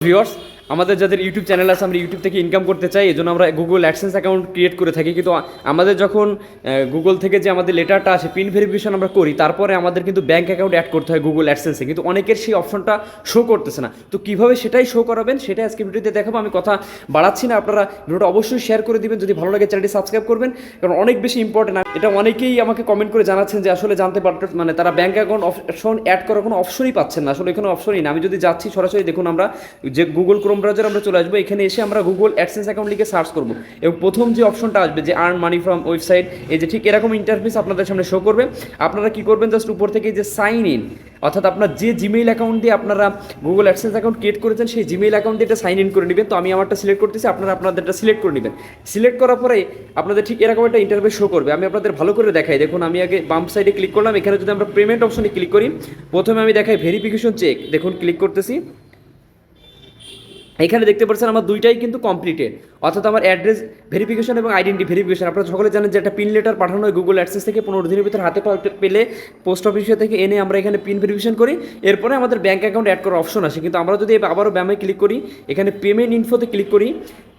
Viewers আমাদের যাদের YouTube channel আছে, আমরা ইউটিউব থেকে ইনকাম করতে চাই এই জন্য আমরা গুগল অ্যাডসেন্স অ্যাকাউন্ট ক্রিয়েট করে থাকি। কিন্তু আমাদের যখন গুগল থেকে যে আমাদের লেটারটা আসে পিন ভেরিফিকেশন আমরা করি, তারপরে আমাদের কিন্তু ব্যাঙ্ক অ্যাকাউন্ট অ্যাড করতে হয় গুগল অ্যাডসেন্সে কিন্তু অনেকের সেই অপশনটা শো করতেছে না। তো কীভাবে সেটাই শো করাবেন, সেটাই আজকে ভিডিওতে দেখাবো। আমি কথা বাড়াচ্ছি না, আপনারা ভিডিওটা অবশ্যই শেয়ার করে দিবেন। যদি ভালো লাগে চ্যানেলটি সাবস্ক্রাইব করবেন, কারণ অনেক বেশি ইম্পর্টেন্ট এটা অনেকেই আমাকে কমেন্ট করে জানাচ্ছেন যে, আসলে জানতে পারত মানে তারা ব্যাঙ্ক অ্যাকাউন্ট অপশন অ্যাড করার কোনো অপশনই পাচ্ছেন না। আসলে এখানে অপশনই না। আমি যদি যাচ্ছি সরাসরি, দেখুন আমরা যে গুগল ক্রোম ব্রাউজার আমরা চলে আসব, এখানে এসে আমরা গুগল অ্যাডসেন্স অ্যাকাউন্ট লিখে সার্চ করব। এবং প্রথম যে অপশনটা আসবে, যে আর্ন মানি ফ্রম ওয়েবসাইট এই যে ঠিক এরকম ইন্টারফেস আপনাদের সামনে শো করবে। আপনারা কি করবেন জাস্ট উপর থেকে যে সাইন ইন অর্থাৎ আপনার যে জিমেইল অ্যাকাউন্ট দিয়ে আপনারা গুগল অ্যাডসেন্স অ্যাকাউন্ট ক্রিয়েট করেছেন, সেই জিমেইল অ্যাকাউন্ট দিয়ে এটা সাইন ইন করে নেবেন। তো আমি আমারটা সিলেক্ট করতেছি, আপনারা আপনাদেরটা সিলেক্ট করে নেবেন। সিলেক্ট করার পরে আপনাদের ঠিক এরকম একটা ইন্টারভিউ শো করবে। আমি আপনাদের ভালো করে দেখাই। দেখুন, আমি আগে বাম সাইডে ক্লিক করলাম। এখানে যদি আমরা পেমেন্ট অপশনে ক্লিক করি, প্রথমে আমি দেখাই ভেরিফিকেশন চেক দেখুন ক্লিক করতেছি। এখানে দেখতে পাচ্ছেন আমার দুইটাই কিন্তু কমপ্লিটেড অর্থাৎ আমার অ্যাড্রেস ভেরিফিকেশন এবং আইডেন্টি ভেরিফিকেশন আপনারা সকলে জানেন যে একটা পিন লেটার পাঠানো হয় গুগল অ্যাডসেস থেকে পনেরো দিনের ভিতরে হাতে পেলে পোস্ট অফিসে থেকে এনে আমরা এখানে পিন ভেরিফিকেশন করি। এরপরে আমাদের ব্যাঙ্ক অ্যাকাউন্ট অ্যাড করার অপশন আসে। কিন্তু আমরা যদি আবারও ব্যামে ক্লিক করি, এখানে পেমেন্ট ইনফোতে ক্লিক করি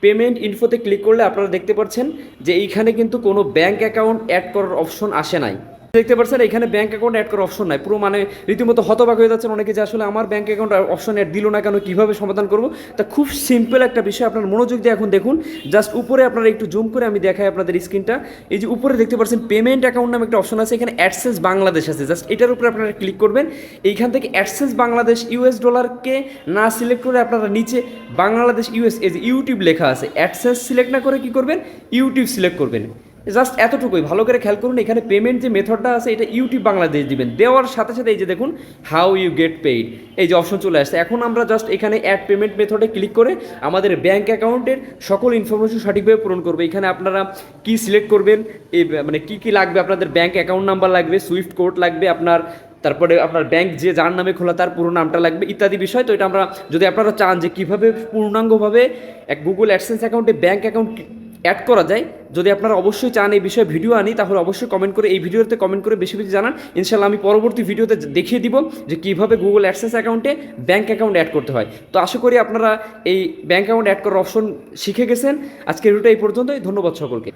পেমেন্ট ইনফোতে ক্লিক করলে আপনারা দেখতে পাচ্ছেন যে এইখানে কিন্তু কোনো ব্যাঙ্ক অ্যাকাউন্ট অ্যাড করার অপশন আসে নাই। দেখতে পাচ্ছেন, এখানে ব্যাঙ্ক অ্যাকাউন্ট অ্যাড করার অপশন নাই। পুরো মানে রীতিমতো হতবাক হয়ে যাচ্ছেন অনেকে যে আসলে আমার ব্যাঙ্ক অ্যাকাউন্ট অপশন অ্যাড দিল না কেন, কীভাবে সমাধান করব? তা খুব সিম্পল একটা বিষয়, আপনার মনোযোগ দিয়ে এখন দেখুন। জাস্ট উপরে আপনারা একটু জুম করে আমি দেখাই আপনাদের স্ক্রিনটা এই যে উপরে দেখতে পাচ্ছেন পেমেন্ট অ্যাকাউন্ট নামে একটা অপশন আছে, এখানে অ্যাডসেন্স বাংলাদেশ আছে। জাস্ট এটার উপরে আপনারা ক্লিক করবেন। এইখান থেকে অ্যাডসেন্স বাংলাদেশ ইউএস ডলারকে না সিলেক্ট করে আপনারা নিচে বাংলাদেশ ইউএস এই যে ইউটিউব লেখা আছে। অ্যাডসেন্স সিলেক্ট না করে কি করবেন? ইউটিউব সিলেক্ট করবেন। জাস্ট এতটুকুই। ভালো করে খেয়াল করুন, এখানে পেমেন্ট যে মেথডটা আছে, এটা ইউটিউব বাংলাদেশ দিবেন। দেওয়ার সাথে সাথে এই যে দেখুন হাউ ইউ গেট পেইড এই যে অপশন চলে আসছে। এখন আমরা জাস্ট এখানে অ্যাড পেমেন্ট মেথডে ক্লিক করে আমাদের ব্যাঙ্ক অ্যাকাউন্টের সকল ইনফরমেশন সঠিকভাবে পূরণ করবে। এখানে আপনারা কি সিলেক্ট করবেন এই মানে কি কি লাগবে, আপনাদের ব্যাঙ্ক অ্যাকাউন্ট নাম্বার লাগবে সুইফট কোড লাগবে আপনার, তারপরে আপনার ব্যাংক যে যার নামে খোলা তার পুরো নামটা লাগবে, ইত্যাদি বিষয়। তো এটা আমরা যদি আপনারা চান যে কীভাবে পূর্ণাঙ্গভাবে এক গুগল অ্যাডসেন্স অ্যাকাউন্টে ব্যাঙ্ক অ্যাকাউন্ট অ্যাড করা যায়। যদি আপনারা অবশ্যই চান এই বিষয়ে ভিডিও আনি, তাহলে অবশ্যই কমেন্ট করে এই ভিডিওতে কমেন্ট করে বেশি বেশি জানান। ইনশাল্লাহ আমি পরবর্তী ভিডিওতে দেখিয়ে দিব যে কীভাবে গুগল অ্যাডসেস অ্যাকাউন্টে ব্যাঙ্ক অ্যাকাউন্ট অ্যাড করতে হয়। তো আশা করি আপনারা এই ব্যাঙ্ক অ্যাকাউন্ট অ্যাড করার অপশন শিখে গেছেন। আজকের ভিডিওটা এই পর্যন্তই। ধন্যবাদ সকলকে।